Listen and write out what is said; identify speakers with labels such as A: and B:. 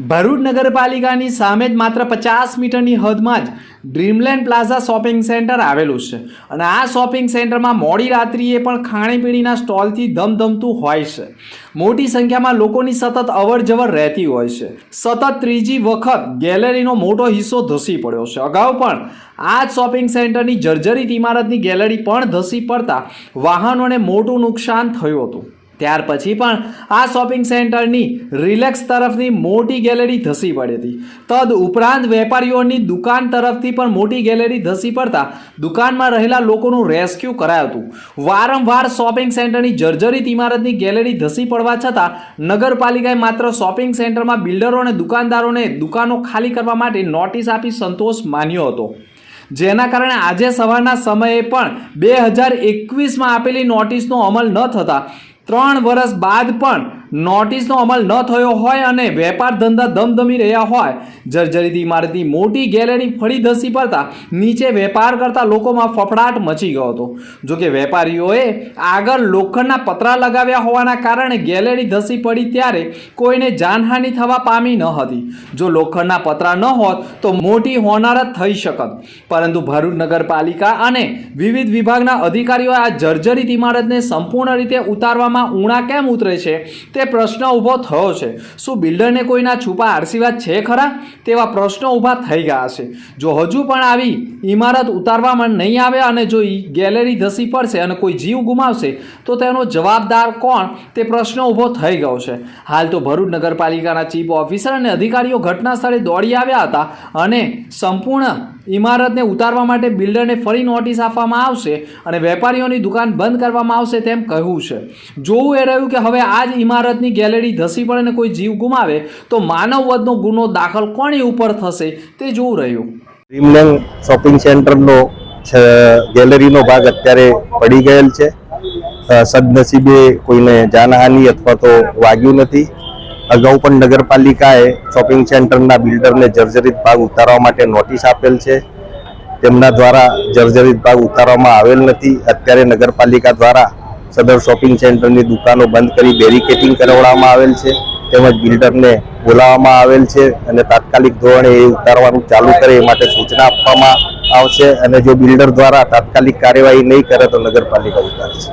A: ભરૂચ નગરપાલિકાની સામે જ માત્ર પચાસ મીટરની હદમાં જ ડ્રીમલેન્ડ પ્લાઝા શોપિંગ સેન્ટર આવેલું છે. અને આ શોપિંગ સેન્ટરમાં મોડી રાત્રિએ પણ ખાણીપીણીના સ્ટોલથી ધમધમતું હોય છે. મોટી સંખ્યામાં લોકોની સતત અવર જવર રહેતી હોય છે. સતત ત્રીજી વખત ગેલેરીનો મોટો હિસ્સો ધસી પડ્યો છે. અગાઉ પણ આ જ શોપિંગ સેન્ટરની જર્જરિત ઇમારતની ગેલેરી પણ ધસી પડતા વાહનોને મોટું નુકસાન થયું હતું. ત્યાર પછી પણ આ શોપિંગ સેન્ટરની રિલેક્સ તરફની મોટી ગેલેરી ધસી પડી હતી. તદ ઉપરાંત વેપારીઓની દુકાન તરફથી પણ મોટી ગેલેરી ધસી પડતા દુકાનમાં રહેલા લોકોનું રેસ્ક્યુ કરાયું હતું. વારંવાર શોપિંગ સેન્ટરની જર્જરિત ઇમારતની ગેલેરી ધસી પડવા છતાં નગરપાલિકાએ માત્ર શોપિંગ સેન્ટરમાં બિલ્ડરો અને દુકાનદારોને દુકાનો ખાલી કરવા માટે નોટિસ આપી સંતોષ માન્યો હતો. જેના કારણે આજે સવારના સમયે પણ બે હજાર એકવીસમાં આપેલી નોટિસનો અમલ ન થતા ત્રણ વર્ષ બાદ પણ નોટિસનો અમલ ન થયો હોય અને વેપાર ધંધા ધમધમી રહ્યા હોય જર્જરિત ઇમારતની મોટી ગેલેરી ફરી ધસી પડતા નીચે વેપાર કરતા લોકોમાં ફફડાટ મચી ગયો હતો. જોકે વેપારીઓએ આગળ લોખંડના પતરા લગાવ્યા હોવાના કારણે ગેલેરી ધસી પડી ત્યારે કોઈને જાનહાનિ થવા પામી ન હતી. જો લોખંડના પતરા ન હોત તો મોટી હોનારત થઈ શકત. પરંતુ ભરૂચ નગરપાલિકા અને વિવિધ વિભાગના અધિકારીઓ આ જર્જરિત ઇમારતને સંપૂર્ણ રીતે ઉતારવામાં ઊણા કેમ ઉતરે છે તે પ્રશ્ન ઊભો થયો છે. શું બિલ્ડરને કોઈના છુપા આશીર્વાદ છે ખરા? તેવા પ્રશ્નો ઊભા થઈ ગયા છે. જો હજુ પણ આવી ઇમારત ઉતારવામાં નહીં આવે અને જો ગેલેરી ધસી પડશે અને કોઈ જીવ ગુમાવશે, તો તેનો જવાબદાર કોણ? તે પ્રશ્ન ઊભો થઈ ગયો છે. હાલ તો ભરૂચ નગરપાલિકાના ચીફ ઓફિસર અને અધિકારીઓ ઘટના સ્થળે દોડી આવ્યા હતા અને સંપૂર્ણ ઇમારતને ઉતારવા માટે બિલ્ડરને ફરી નોટિસ આપવામાં આવશે અને વેપારીઓની દુકાન બંધ કરવામાં આવશે તેમ કહ્યું છે. જોવું એ રહ્યું કે હવે આ જ ઇમારતની ગેલેરી ધસી પડે અને કોઈ જીવ ગુમાવે, તો માનવ વધનો ગુનો દાખલ કોની ઉપર થશે તે જોવું રહ્યું.
B: ડ્રીમલેન્ડ શોપિંગ સેન્ટરનો ગેલેરીનો ભાગ અત્યારે પડી ગયેલ છે. સદનસીબે કોઈને જાનહાનિ અથવા તો વાગ્યું નથી. અગાઉ પણ નગરપાલિકાએ શોપિંગ સેન્ટરના બિલ્ડરને જર્જરિત ભાગ ઉતારવા માટે નોટિસ આપેલ છે. તેમના દ્વારા જર્જરિત ભાગ ઉતારવામાં આવેલ નથી. અત્યારે નગરપાલિકા દ્વારા સદર શોપિંગ સેન્ટરની દુકાનો બંધ કરી બેરિકેટિંગ કરાવવામાં આવેલ છે. તેમજ બિલ્ડરને બોલાવવામાં આવેલ છે અને તાત્કાલિક ધોરણે એ ઉતારવાનું ચાલુ કરે એ માટે સૂચના આપવામાં આવશે અને જો બિલ્ડર દ્વારા તાત્કાલિક કાર્યવાહી નહીં કરે તો નગરપાલિકા ઉતારશે